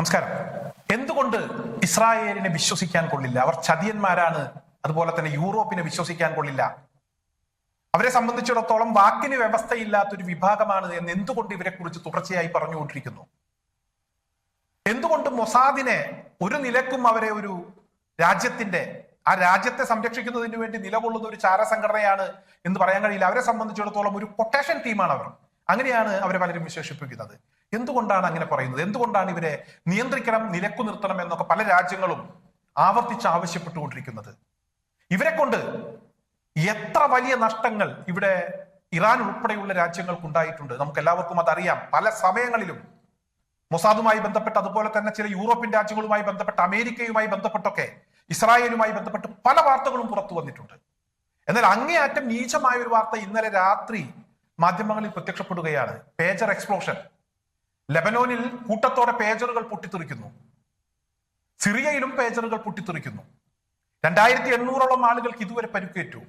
നമസ്കാരം. എന്തുകൊണ്ട് ഇസ്രായേലിനെ വിശ്വസിക്കാൻ കൊള്ളില്ല? അവർ ചതിയന്മാരാണ്. അതുപോലെ തന്നെ യൂറോപ്പിനെ വിശ്വസിക്കാൻ കൊള്ളില്ല. അവരെ സംബന്ധിച്ചിടത്തോളം വാക്കിന് വ്യവസ്ഥയില്ലാത്തൊരു വിഭാഗമാണ് എന്ന് എന്തുകൊണ്ട് ഇവരെ കുറിച്ച് തുടർച്ചയായി പറഞ്ഞുകൊണ്ടിരിക്കുന്നു? എന്തുകൊണ്ട് മൊസാദിനെ ഒരു നിലക്കും അവരെ ഒരു രാജ്യത്തിന്റെ ആ രാജ്യത്തെ സംരക്ഷിക്കുന്നതിന് വേണ്ടി നിലകൊള്ളുന്ന ഒരു ചാര സംഘടനയാണ് എന്ന് പറയാൻ കഴിയില്ല. അവരെ സംബന്ധിച്ചിടത്തോളം ഒരു കൊട്ടേഷൻ ടീമാണ് അവർ. അങ്ങനെയാണ് അവരെ പലരും വിശേഷിപ്പിക്കുന്നത്. എന്തുകൊണ്ടാണ് അങ്ങനെ പറയുന്നത്? എന്തുകൊണ്ടാണ് ഇവരെ നിയന്ത്രിക്കണം നിലക്കു നിർത്തണം എന്നൊക്കെ പല രാജ്യങ്ങളും ആവർത്തിച്ച് ആവശ്യപ്പെട്ടുകൊണ്ടിരിക്കുന്നത്? ഇവരെ കൊണ്ട് എത്ര വലിയ നഷ്ടങ്ങൾ ഇവിടെ ഇറാൻ ഉൾപ്പെടെയുള്ള രാജ്യങ്ങൾക്കുണ്ടായിട്ടുണ്ട്? നമുക്ക് എല്ലാവർക്കും അതറിയാം. പല സമയങ്ങളിലും മൊസാദുമായി ബന്ധപ്പെട്ട് അതുപോലെ തന്നെ ചില യൂറോപ്യൻ രാജ്യങ്ങളുമായി ബന്ധപ്പെട്ട് അമേരിക്കയുമായി ബന്ധപ്പെട്ടൊക്കെ ഇസ്രായേലുമായി ബന്ധപ്പെട്ട് പല വാർത്തകളും പുറത്തു വന്നിട്ടുണ്ട്. എന്നാൽ അങ്ങേയറ്റം നീചമായ ഒരു വാർത്ത ഇന്നലെ രാത്രി മാധ്യമങ്ങളിൽ പ്രത്യക്ഷപ്പെടുകയാണ്. Pager explosion. ലെബനോനിൽ കൂട്ടത്തോടെ പേജറുകൾ പൊട്ടിത്തെറിക്കുന്നു. സിറിയയിലും പേജറുകൾ പൊട്ടിത്തെറിക്കുന്നു. രണ്ടായിരത്തി എണ്ണൂറോളം ആളുകൾക്ക് ഇതുവരെ പരുക്കേറ്റു.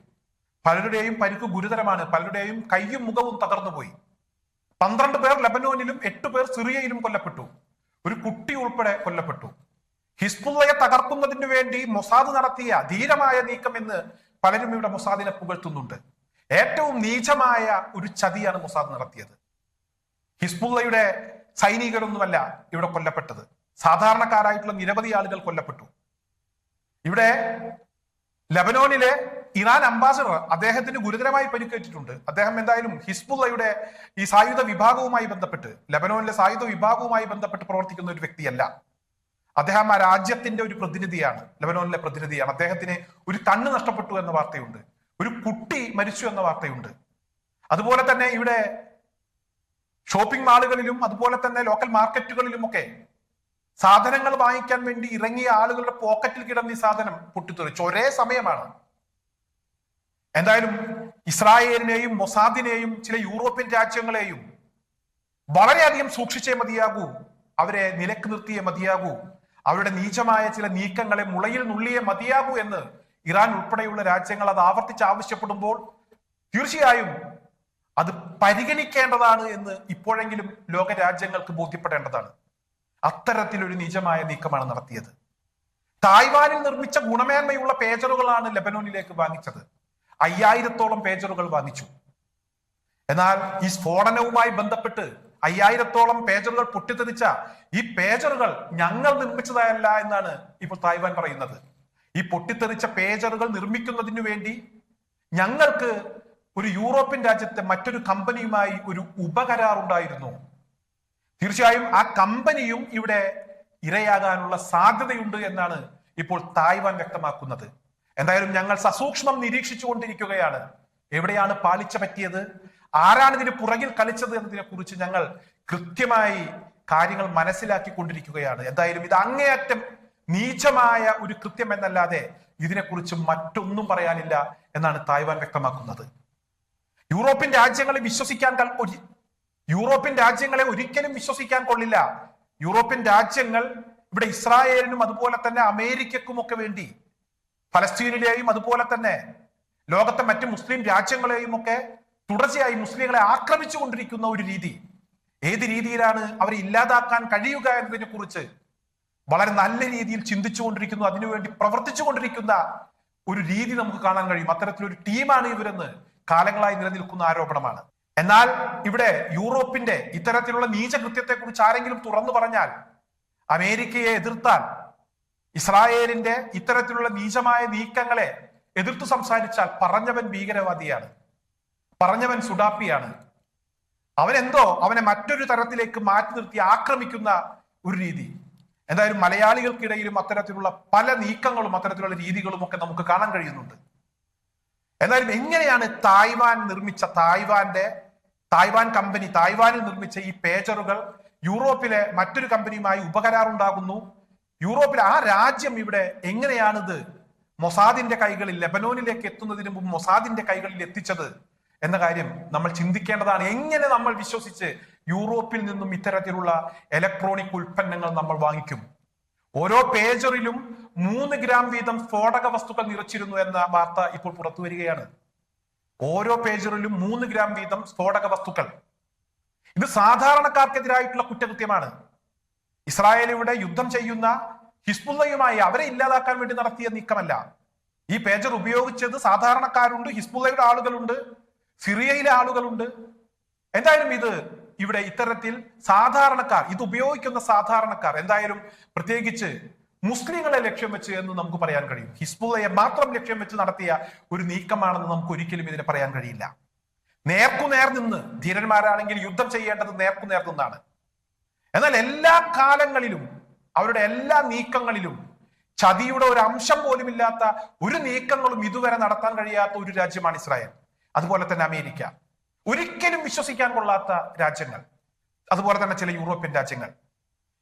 പലരുടെയും പരുക്ക് ഗുരുതരമാണ്. പലരുടെയും കൈയും മുഖവും തകർന്നുപോയി. പന്ത്രണ്ട് പേർ ലബനോനിലും എട്ട് പേർ സിറിയയിലും കൊല്ലപ്പെട്ടു. ഒരു കുട്ടി ഉൾപ്പെടെ കൊല്ലപ്പെട്ടു. ഹിസ്ബുള്ളയെ തകർക്കുന്നതിന് വേണ്ടി മൊസാദ് നടത്തിയ ധീരമായ നീക്കം എന്ന് പലരും ഇവിടെ മൊസാദിനെ പുകഴ്ത്തുന്നുണ്ട്. ഏറ്റവും നീചമായ ഒരു ചതിയാണ് മൊസാദ് നടത്തിയത്. ഹിസ്ബുള്ളയുടെ സൈനികരൊന്നുമല്ല ഇവിടെ കൊല്ലപ്പെട്ടത്. സാധാരണക്കാരായിട്ടുള്ള നിരവധി ആളുകൾ കൊല്ലപ്പെട്ടു. ഇവിടെ ലബനോനിലെ ഇറാൻ അംബാസഡർ അദ്ദേഹത്തിന് ഗുരുതരമായി പരിക്കേറ്റിട്ടുണ്ട്. അദ്ദേഹം എന്തായാലും ഹിസ്ബുള്ളയുടെ ഈ സായുധ വിഭാഗവുമായി ബന്ധപ്പെട്ട് ലബനോനിലെ സായുധ വിഭാഗവുമായി ബന്ധപ്പെട്ട് പ്രവർത്തിക്കുന്ന ഒരു വ്യക്തിയല്ല. അദ്ദേഹം ആ രാജ്യത്തിന്റെ ഒരു പ്രതിനിധിയാണ് ലബനോനിലെ പ്രതിനിധിയാണ്. അദ്ദേഹത്തിന് ഒരു കണ്ണ് നഷ്ടപ്പെട്ടു എന്ന വാർത്തയുണ്ട്. ഒരു കുട്ടി മരിച്ചു എന്ന വാർത്തയുണ്ട്. അതുപോലെ തന്നെ ഇവിടെ ഷോപ്പിംഗ് മാളുകളിലും അതുപോലെ തന്നെ ലോക്കൽ മാർക്കറ്റുകളിലുമൊക്കെ സാധനങ്ങൾ വാങ്ങിക്കാൻ വേണ്ടി ഇറങ്ങിയ ആളുകളുടെ പോക്കറ്റിൽ കിടന്ന ഈ സാധനം പൊട്ടിത്തെറിച്ചു. ഒരേ സമയമാണ്. എന്തായാലും ഇസ്രായേലിനെയും മൊസാദിനെയും ചില യൂറോപ്യൻ രാജ്യങ്ങളെയും വളരെയധികം സൂക്ഷിച്ചേ മതിയാകൂ. അവരെ നിലയ്ക്ക് നിർത്തിയേ മതിയാകൂ. അവരുടെ നീചമായ ചില നീക്കങ്ങളെ മുളയിൽ നുള്ളിയേ മതിയാകൂ എന്ന് ഇറാൻ ഉൾപ്പെടെയുള്ള രാജ്യങ്ങൾ അത് ആവർത്തിച്ച് ആവശ്യപ്പെടുമ്പോൾ തീർച്ചയായും അത് പരിഗണിക്കേണ്ടതാണ് എന്ന് ഇപ്പോഴെങ്കിലും ലോക രാജ്യങ്ങൾക്ക് ബോധ്യപ്പെടേണ്ടതാണ്. അത്തരത്തിലൊരു നിജമായ നീക്കമാണ് നടത്തിയത്. തായ്വാനിൽ നിർമ്മിച്ച ഗുണമേന്മയുള്ള പേജറുകളാണ് ലെബനോനിലേക്ക് വാങ്ങിച്ചത്. അയ്യായിരത്തോളം പേജറുകൾ വാങ്ങിച്ചു. എന്നാൽ ഈ സ്ഫോടനവുമായി ബന്ധപ്പെട്ട് അയ്യായിരത്തോളം പേജറുകൾ പൊട്ടിത്തെറിച്ച ഈ പേജറുകൾ ഞങ്ങൾ നിർമ്മിച്ചതല്ല എന്നാണ് ഇപ്പോൾ തായ്വാൻ പറയുന്നത്. ഈ പൊട്ടിത്തെറിച്ച പേജറുകൾ നിർമ്മിക്കുന്നതിനു വേണ്ടി ഞങ്ങൾക്ക് ഒരു യൂറോപ്യൻ രാജ്യത്തെ മറ്റൊരു കമ്പനിയുമായി ഒരു ഉപകരാർ ഉണ്ടായിരുന്നു തീർച്ചയായും ആ കമ്പനിയും ഇവിടെ ഇരയാകാനുള്ള സാധ്യതയുണ്ട് എന്നാണ് ഇപ്പോൾ തായ്വാൻ വ്യക്തമാക്കുന്നത്. എന്തായാലും ഞങ്ങൾ സസൂക്ഷ്മം നിരീക്ഷിച്ചു കൊണ്ടിരിക്കുകയാണ് എവിടെയാണ് പാലിച്ച പറ്റിയത്? ആരാണ് ഇതിന് പുറകിൽ കളിച്ചത് എന്നതിനെ കുറിച്ച് ഞങ്ങൾ കൃത്യമായി കാര്യങ്ങൾ മനസ്സിലാക്കി കൊണ്ടിരിക്കുകയാണ് എന്തായാലും ഇത് അങ്ങേയറ്റം നീചമായ ഒരു കൃത്യം എന്നല്ലാതെ ഇതിനെക്കുറിച്ച് മറ്റൊന്നും പറയാനില്ല എന്നാണ് തായ്വാൻ വ്യക്തമാക്കുന്നത്. യൂറോപ്യൻ രാജ്യങ്ങളെ വിശ്വസിക്കാൻ യൂറോപ്യൻ രാജ്യങ്ങളെ ഒരിക്കലും വിശ്വസിക്കാൻ കൊള്ളില്ല. യൂറോപ്യൻ രാജ്യങ്ങൾ ഇവിടെ ഇസ്രായേലിനും അതുപോലെ തന്നെ അമേരിക്കക്കും ഒക്കെ വേണ്ടി ഫലസ്തീനിലെയും അതുപോലെ തന്നെ ലോകത്തെ മറ്റ് മുസ്ലിം രാജ്യങ്ങളെയും ഒക്കെ തുടർച്ചയായി മുസ്ലിങ്ങളെ ആക്രമിച്ചു കൊണ്ടിരിക്കുന്ന ഒരു രീതി. ഏത് രീതിയിലാണ് അവരെ ഇല്ലാതാക്കാൻ കഴിയുക എന്നതിനെ കുറിച്ച് വളരെ നല്ല രീതിയിൽ ചിന്തിച്ചു കൊണ്ടിരിക്കുന്നു. അതിനുവേണ്ടി പ്രവർത്തിച്ചു കൊണ്ടിരിക്കുന്ന ഒരു രീതി നമുക്ക് കാണാൻ കഴിയും. അത്തരത്തിലൊരു ടീമാണ് ഇവരെന്ന് കാലങ്ങളായി നിലനിൽക്കുന്ന ആരോപണമാണ്. എന്നാൽ ഇവിടെ യൂറോപ്പിന്റെ ഇത്തരത്തിലുള്ള നീചകൃത്യത്തെ കുറിച്ച് ആരെങ്കിലും തുറന്നു പറഞ്ഞാൽ അമേരിക്കയെ എതിർത്താൽ ഇസ്രായേലിന്റെ ഇത്തരത്തിലുള്ള നീചമായ നീക്കങ്ങളെ എതിർത്തു സംസാരിച്ചാൽ പറഞ്ഞവൻ ഭീകരവാദിയാണ്. പറഞ്ഞവൻ സുഡാപ്പിയാണ്. അവനെന്തോ അവനെ മറ്റൊരു തരത്തിലേക്ക് മാറ്റി നിർത്തി ആക്രമിക്കുന്ന ഒരു രീതി. എന്തായാലും മലയാളികൾക്കിടയിലും അത്തരത്തിലുള്ള പല നീക്കങ്ങളും അത്തരത്തിലുള്ള രീതികളും ഒക്കെ നമുക്ക് കാണാൻ കഴിയുന്നുണ്ട്. എന്നാലും എങ്ങനെയാണ് തായ്വാൻ നിർമ്മിച്ച തായ്വാന്റെ തായ്വാൻ കമ്പനി തായ്വാനിൽ നിർമ്മിച്ച ഈ പേജറുകൾ യൂറോപ്പിലെ മറ്റൊരു കമ്പനിയുമായി ഉപകരാറുണ്ടാകുന്നു. യൂറോപ്പിൽ ആ രാജ്യം ഇവിടെ എങ്ങനെയാണിത് മൊസാദിന്റെ കൈകളിൽ ലെബനോനിലേക്ക് എത്തുന്നതിന് മുമ്പ് മൊസാദിന്റെ കൈകളിൽ എത്തിച്ചത് എന്ന കാര്യം നമ്മൾ ചിന്തിക്കേണ്ടതാണ്. എങ്ങനെ നമ്മൾ വിശ്വസിച്ച് യൂറോപ്പിൽ നിന്നും ഇത്തരത്തിലുള്ള ഇലക്ട്രോണിക് ഉൽപ്പന്നങ്ങൾ നമ്മൾ വാങ്ങിക്കും? ഓരോ പേജറിലും മൂന്ന് ഗ്രാം വീതം സ്ഫോടക വസ്തുക്കൾ നിറച്ചിരുന്നു എന്ന വാർത്ത ഇപ്പോൾ പുറത്തു വരികയാണ്. ഓരോ പേജറിലും മൂന്ന് ഗ്രാം വീതം സ്ഫോടക വസ്തുക്കൾ. ഇത് സാധാരണക്കാർക്കെതിരായിട്ടുള്ള കുറ്റകൃത്യമാണ്. ഇസ്രായേലിവിടെ യുദ്ധം ചെയ്യുന്ന ഹിസ്ബുള്ളയുമായി അവരെ ഇല്ലാതാക്കാൻ വേണ്ടി നടത്തിയ നീക്കമല്ല. ഈ പേജർ ഉപയോഗിച്ചത് സാധാരണക്കാരുണ്ട് ഹിസ്ബുള്ളയുടെ ആളുകളുണ്ട് സിറിയയിലെ ആളുകളുണ്ട്. എന്തായാലും ഇത് ഇവിടെ ഇത്തരത്തിൽ സാധാരണക്കാർ ഇത് ഉപയോഗിക്കുന്ന സാധാരണക്കാർ എന്തായാലും പ്രത്യേകിച്ച് മുസ്ലിങ്ങളെ ലക്ഷ്യം വെച്ച് എന്ന് നമുക്ക് പറയാൻ കഴിയും. ഹിസ്ബുള്ളയെ മാത്രം ലക്ഷ്യം വെച്ച് നടത്തിയ ഒരു നീക്കമാണെന്ന് നമുക്ക് ഒരിക്കലും ഇതിനെ പറയാൻ കഴിയില്ല. നേർക്കുനേർ നിന്ന് ധീരന്മാരാണെങ്കിൽ യുദ്ധം ചെയ്യേണ്ടത് നേർക്കുനേർ നിന്നാണ്. എന്നാൽ എല്ലാ കാലങ്ങളിലും അവരുടെ എല്ലാ നീക്കങ്ങളിലും ചതിയുടെ ഒരു അംശം പോലും ഇല്ലാത്ത ഒരു നീക്കങ്ങളും ഇതുവരെ നടത്താൻ കഴിയാത്ത ഒരു രാജ്യമാണ് ഇസ്രായേൽ. അതുപോലെ തന്നെ അമേരിക്ക. ഒരിക്കലും വിശ്വസിക്കാൻ കൊള്ളാത്ത രാജ്യങ്ങൾ. അതുപോലെ തന്നെ ചില യൂറോപ്യൻ രാജ്യങ്ങൾ.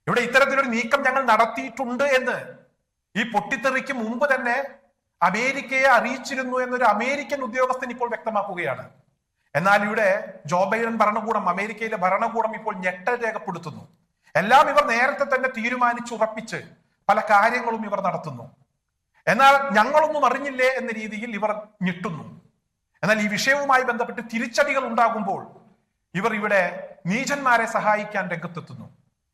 ഇവിടെ ഇത്തരത്തിലൊരു നീക്കം ഞങ്ങൾ നടത്തിയിട്ടുണ്ട് എന്ന് ഈ പൊട്ടിത്തെറിക്ക് മുമ്പ് തന്നെ അമേരിക്കയെ അറിയിച്ചിരുന്നു എന്നൊരു അമേരിക്കൻ ഉദ്യോഗസ്ഥൻ ഇപ്പോൾ വ്യക്തമാക്കുകയാണ്. എന്നാൽ ഇവിടെ ജോ ബൈഡൻ ഭരണകൂടം അമേരിക്കയിലെ ഭരണകൂടം ഇപ്പോൾ ഞെട്ടൽ രേഖപ്പെടുത്തുന്നു. എല്ലാം ഇവർ നേരത്തെ തന്നെ തീരുമാനിച്ചുറപ്പിച്ച് പല കാര്യങ്ങളും ഇവർ നടത്തുന്നു. എന്നാൽ ഞങ്ങളൊന്നും അറിഞ്ഞില്ലേ എന്ന രീതിയിൽ ഇവർ ഞെട്ടുന്നു. എന്നാൽ ഈ വിഷയവുമായി ബന്ധപ്പെട്ട് തിരിച്ചടികൾ ഉണ്ടാകുമ്പോൾ ഇവർ ഇവിടെ നീചന്മാരെ സഹായിക്കാൻ രംഗത്തെത്തുന്നു.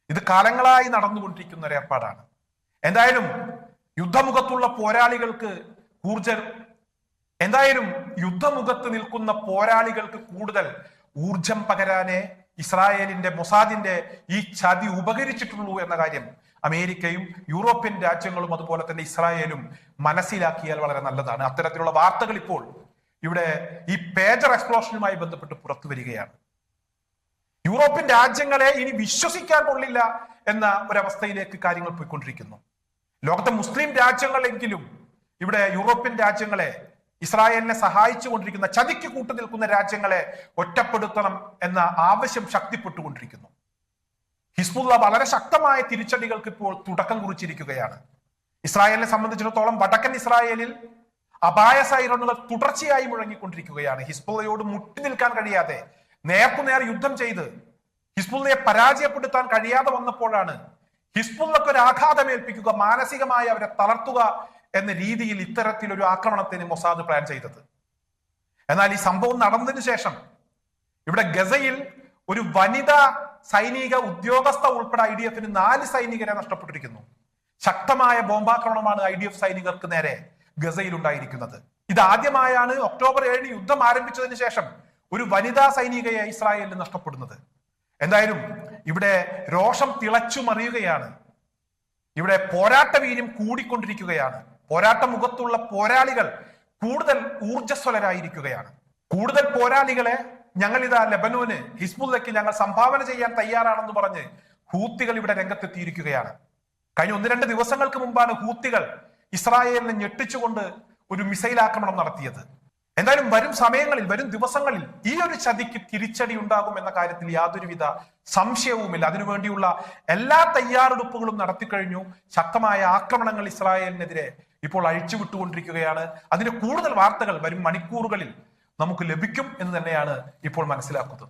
ഇത് കാലങ്ങളായി നടന്നുകൊണ്ടിരിക്കുന്ന ഒരു ഏർപ്പാടാണ്. എന്തായാലും യുദ്ധമുഖത്തുള്ള പോരാളികൾക്ക് ഊർജ എന്തായാലും യുദ്ധമുഖത്ത് നിൽക്കുന്ന പോരാളികൾക്ക് കൂടുതൽ ഊർജം പകരാനേ ഇസ്രായേലിന്റെ മൊസാദിന്റെ ഈ ചതി ഉപകരിച്ചിട്ടുള്ളൂ എന്ന കാര്യം അമേരിക്കയും യൂറോപ്യൻ രാജ്യങ്ങളും അതുപോലെ തന്നെ ഇസ്രായേലും മനസ്സിലാക്കിയാൽ വളരെ നല്ലതാണ്. അത്തരത്തിലുള്ള വാർത്തകൾ ഇപ്പോൾ ഇവിടെ ഈ പേജർ എക്സ്പ്ലോഷനുമായി ബന്ധപ്പെട്ട് പുറത്തു വരികയാണ്. യൂറോപ്യൻ രാജ്യങ്ങളെ ഇനി വിശ്വസിക്കാൻ കൊള്ളില്ല എന്ന ഒരവസ്ഥയിലേക്ക് കാര്യങ്ങൾ പോയിക്കൊണ്ടിരിക്കുന്നു. ലോകത്തെ മുസ്ലിം രാജ്യങ്ങളെങ്കിലും ഇവിടെ യൂറോപ്യൻ രാജ്യങ്ങളെ ഇസ്രായേലിനെ സഹായിച്ചു കൊണ്ടിരിക്കുന്ന ചതിക്ക് കൂട്ടു നിൽക്കുന്ന രാജ്യങ്ങളെ ഒറ്റപ്പെടുത്തണം എന്ന ആവശ്യം ശക്തിപ്പെട്ടുകൊണ്ടിരിക്കുന്നു. ഹിസ്ബുള്ള വളരെ ശക്തമായ തിരിച്ചടികൾക്ക് ഇപ്പോൾ തുടക്കം കുറിച്ചിരിക്കുകയാണ്. ഇസ്രായേലിനെ സംബന്ധിച്ചിടത്തോളം വടക്കൻ ഇസ്രായേലിൽ അപായ സൈറണുകൾ തുടർച്ചയായി മുഴങ്ങിക്കൊണ്ടിരിക്കുകയാണ്. ഹിസ്ബുള്ളയോട് മുട്ടി നിൽക്കാൻ കഴിയാതെ നേർക്കുനേർ യുദ്ധം ചെയ്ത് ഹിസ്ബുള്ളയെ പരാജയപ്പെടുത്താൻ കഴിയാതെ വന്നപ്പോഴാണ് ഹിസ്ബുള്ളക്ക് ഒരു ആഘാതം ഏൽപ്പിക്കുക മാനസികമായി അവരെ തളർത്തുക എന്ന രീതിയിൽ ഇത്തരത്തിലൊരു ആക്രമണത്തിന് മൊസാദ് പ്ലാൻ ചെയ്തത്. എന്നാൽ ഈ സംഭവം നടന്നതിന് ശേഷം ഇവിടെ ഗസയിൽ ഒരു വനിതാ സൈനിക ഉദ്യോഗസ്ഥ ഉൾപ്പെടെ ഐ ഡി എഫിന് നാല് സൈനികരെ നഷ്ടപ്പെട്ടിരിക്കുന്നു. ശക്തമായ ബോംബാക്രമണമാണ് ഐ ഡി എഫ് സൈനികർക്ക് നേരെ ഗസയിൽ ഉണ്ടായിരിക്കുന്നത് ഇത് ആദ്യമായാണ് ഒക്ടോബർ ഏഴിന് യുദ്ധം ആരംഭിച്ചതിന് ശേഷം ഒരു വനിതാ സൈനികയെ ഇസ്രായേലിന് നഷ്ടപ്പെടുന്നത്. എന്തായാലും ഇവിടെ രോഷം തിളച്ചു മറിയുകയാണ്. ഇവിടെ പോരാട്ട വീര്യം കൂടിക്കൊണ്ടിരിക്കുകയാണ്. പോരാട്ട മുഖത്തുള്ള പോരാളികൾ കൂടുതൽ ഊർജസ്വലരായിരിക്കുകയാണ് കൂടുതൽ പോരാളികളെ ഞങ്ങൾ ഇതാ ലെബനോന് ഹിസ്ബുല്ലയ്ക്ക് ഞങ്ങൾ സംഭാവന ചെയ്യാൻ തയ്യാറാണെന്ന് പറഞ്ഞ് ഹൂത്തികൾ ഇവിടെ രംഗത്തെത്തിയിരിക്കുകയാണ്. കഴിഞ്ഞ ഒന്ന് രണ്ട് ദിവസങ്ങൾക്ക് മുമ്പാണ് ഹൂത്തികൾ ഇസ്രായേലിനെ ഞെട്ടിച്ചുകൊണ്ട് ഒരു മിസൈൽ ആക്രമണം നടത്തിയത്. എന്തായാലും വരും സമയങ്ങളിൽ വരും ദിവസങ്ങളിൽ ഈ ഒരു ചതിക്ക് തിരിച്ചടി ഉണ്ടാകും എന്ന കാര്യത്തിൽ യാതൊരുവിധ സംശയവുമില്ല. അതിനുവേണ്ടിയുള്ള എല്ലാ തയ്യാറെടുപ്പുകളും നടത്തിക്കഴിഞ്ഞു ശക്തമായ ആക്രമണങ്ങൾ ഇസ്രായേലിനെതിരെ ഇപ്പോൾ അഴിച്ചുവിട്ടുകൊണ്ടിരിക്കുകയാണ് അതിന് കൂടുതൽ വാർത്തകൾ വരും മണിക്കൂറുകളിൽ നമുക്ക് ലഭിക്കും എന്ന് തന്നെയാണ് ഇപ്പോൾ മനസ്സിലാക്കുന്നത്.